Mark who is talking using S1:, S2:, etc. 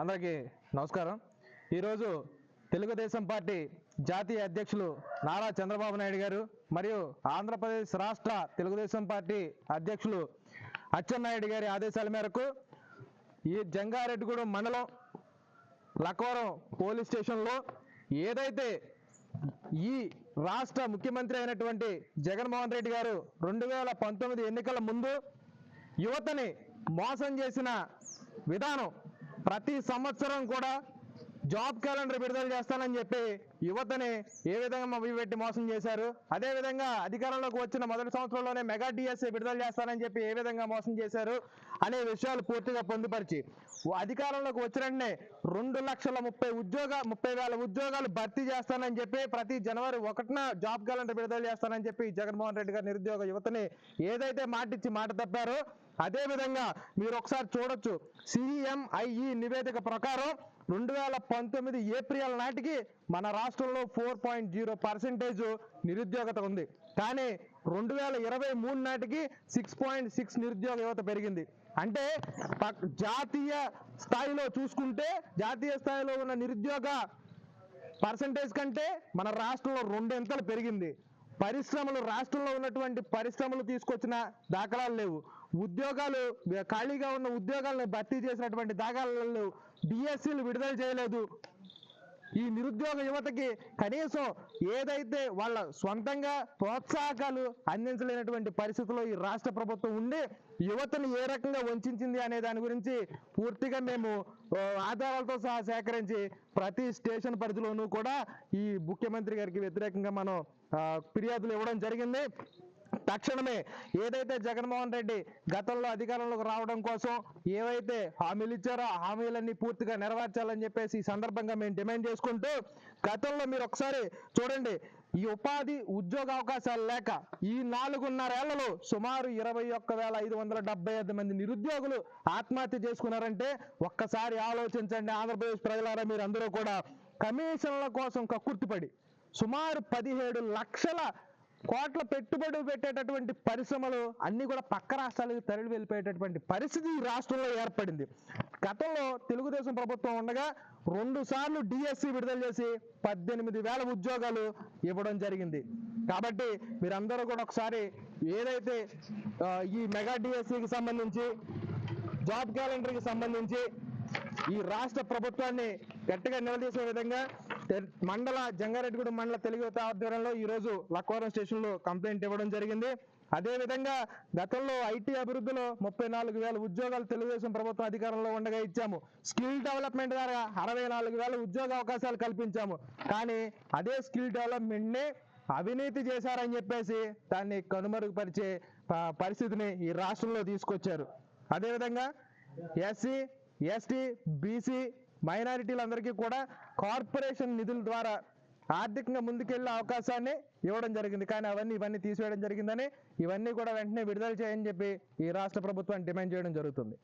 S1: అందరికీ నమస్కారం. ఈరోజు తెలుగుదేశం పార్టీ జాతీయ అధ్యక్షులు నారా చంద్రబాబు నాయుడు గారు మరియు ఆంధ్రప్రదేశ్ రాష్ట్ర తెలుగుదేశం పార్టీ అధ్యక్షులు అచ్చెన్నాయుడు గారి ఆదేశాల మేరకు ఈ జంగారెడ్డిగూడెం మండలం లక్కవరం పోలీస్ స్టేషన్లో ఏదైతే ఈ రాష్ట్ర ముఖ్యమంత్రి అయినటువంటి జగన్మోహన్ రెడ్డి గారు రెండు వేల పంతొమ్మిది ఎన్నికల ముందు యువతని మోసం చేసిన విధానం ప్రతి సంవత్సరం కూడా జాబ్ క్యాలెండర్ విడుదల చేస్తానని చెప్పి యువతని ఏ విధంగా మభ్యపెట్టి మోసం చేశారు? అదే విధంగా అధికారంలోకి వచ్చిన మొదటి సంవత్సరంలోనే మెగా డిఎస్ఏ విడుదల చేస్తానని చెప్పి ఏ విధంగా మోసం చేశారు అనే విషయాలు పూర్తిగా పొందుపరిచి అధికారంలోకి వచ్చిన రెండు లక్షల ముప్పై ఉద్యోగ ముప్పై వేల ఉద్యోగాలు భర్తీ చేస్తానని చెప్పి ప్రతి జనవరి ఒకటిన జాబ్ క్యాలెండర్ విడుదల చేస్తానని చెప్పి జగన్మోహన్ రెడ్డి గారు నిరుద్యోగ యువతని ఏదైతే మాటిచ్చి మాట తప్పారో అదే విధంగా మీరు ఒకసారి చూడొచ్చు. సిఎంఐఈ నివేదిక ప్రకారం రెండు వేల పంతొమ్మిది ఏప్రిల్ నాటికి మన రాష్ట్రంలో ఫోర్ పాయింట్ జీరో పర్సెంటేజ్ నిరుద్యోగత ఉంది. కానీ రెండు వేల ఇరవై మూడు నాటికి సిక్స్ పాయింట్ సిక్స్ నిరుద్యోగ యువత పెరిగింది. అంటే జాతీయ స్థాయిలో చూసుకుంటే జాతీయ స్థాయిలో ఉన్న నిరుద్యోగ పర్సంటేజ్ కంటే మన రాష్ట్రంలో రెండింతలు పెరిగింది. పరిశ్రమలు రాష్ట్రంలో ఉన్నటువంటి పరిశ్రమలు తీసుకొచ్చిన దాఖలాలు లేవు. ఉద్యోగాలు ఖాళీగా ఉన్న ఉద్యోగాలను భర్తీ చేసినటువంటి దాఖలాలు లేవు. డిఎస్సీలు విడుదల చేయలేదు. ఈ నిరుద్యోగ యువతకి కనీసం ఏదైతే వాళ్ళ సొంతంగా ప్రోత్సాహకాలు అందించలేనటువంటి పరిస్థితుల్లో ఈ రాష్ట్ర ప్రభుత్వం ఉండి యువతను ఏ రకంగా వంచింది అనే దాని గురించి పూర్తిగా మేము ఆధారాలతో సహా సేకరించి ప్రతి స్టేషన్ పరిధిలోనూ కూడా ఈ ముఖ్యమంత్రి గారికి వ్యతిరేకంగా మనం ఫిర్యాదులు ఇవ్వడం జరిగింది. తక్షణమే ఏదైతే జగన్మోహన్ రెడ్డి గతంలో అధికారంలోకి రావడం కోసం ఏవైతే హామీలు ఇచ్చారో హామీలన్నీ పూర్తిగా నెరవేర్చాలని చెప్పేసి ఈ సందర్భంగా మేము డిమాండ్ చేసుకుంటూ గతంలో మీరు ఒకసారి చూడండి ఈ ఉపాధి ఉద్యోగ అవకాశాలు లేక ఈ నాలుగున్నరేళ్ళలో సుమారు ఇరవై ఒక్క వేల ఐదు వందల డెబ్బై ఐదు మంది నిరుద్యోగులు ఆత్మహత్య చేసుకున్నారంటే ఒక్కసారి ఆలోచించండి ఆంధ్రప్రదేశ్ ప్రజలారా మీరు అందరూ కూడా. కమిషన్ల కోసం కక్కుర్తిపడి సుమారు పదిహేడు లక్షల కోట్ల పెట్టుబడి పెట్టేటటువంటి పరిశ్రమలు అన్ని కూడా పక్క రాష్ట్రాలకు తరలి వెళ్ళిపోయేటటువంటి పరిస్థితి ఈ రాష్ట్రంలో ఏర్పడింది. గతంలో తెలుగుదేశం ప్రభుత్వం ఉండగా రెండు సార్లు డిఎస్సి విడుదల చేసి పద్దెనిమిది వేల ఉద్యోగాలు ఇవ్వడం జరిగింది. కాబట్టి మీరందరూ కూడా ఒకసారి ఏదైతే ఈ మెగా డిఎస్సికి సంబంధించి జాబ్ క్యాలెండర్కి సంబంధించి ఈ రాష్ట్ర ప్రభుత్వాన్ని గట్టిగా నిలదీసే విధంగా మండల జంగారెడ్డిగూడెం మండల తెలుగు యువత ఆధ్వర్యంలో ఈ రోజు లక్కవరం స్టేషన్లో కంప్లైంట్ ఇవ్వడం జరిగింది. అదే విధంగా గతంలో ఐటీ అభివృద్ధిలో ముప్పై నాలుగు వేల ఉద్యోగాలు తెలుగుదేశం ప్రభుత్వం అధికారంలో ఉండగా ఇచ్చాము. స్కిల్ డెవలప్మెంట్ ద్వారా అరవై నాలుగు వేల ఉద్యోగ అవకాశాలు కల్పించాము. కానీ అదే స్కిల్ డెవలప్మెంట్ని అవినీతి చేశారని చెప్పేసి దాన్ని కనుమరుగుపరిచే పరిస్థితిని ఈ రాష్ట్రంలో తీసుకొచ్చారు. అదేవిధంగా ఎస్సీ ఎస్టీ బీసీ మైనారిటీలందరికీ కూడా కార్పొరేషన్ నిధుల ద్వారా ఆర్థికంగా ముందుకెళ్ళే అవకాశాన్ని ఇవ్వడం జరిగింది. కానీ అవన్నీ ఇవన్నీ తీసివేయడం జరిగిందని ఇవన్నీ కూడా వెంటనే విడుదల చేయని చెప్పి ఈ రాష్ట్ర ప్రభుత్వాన్ని డిమాండ్ చేయడం జరుగుతుంది.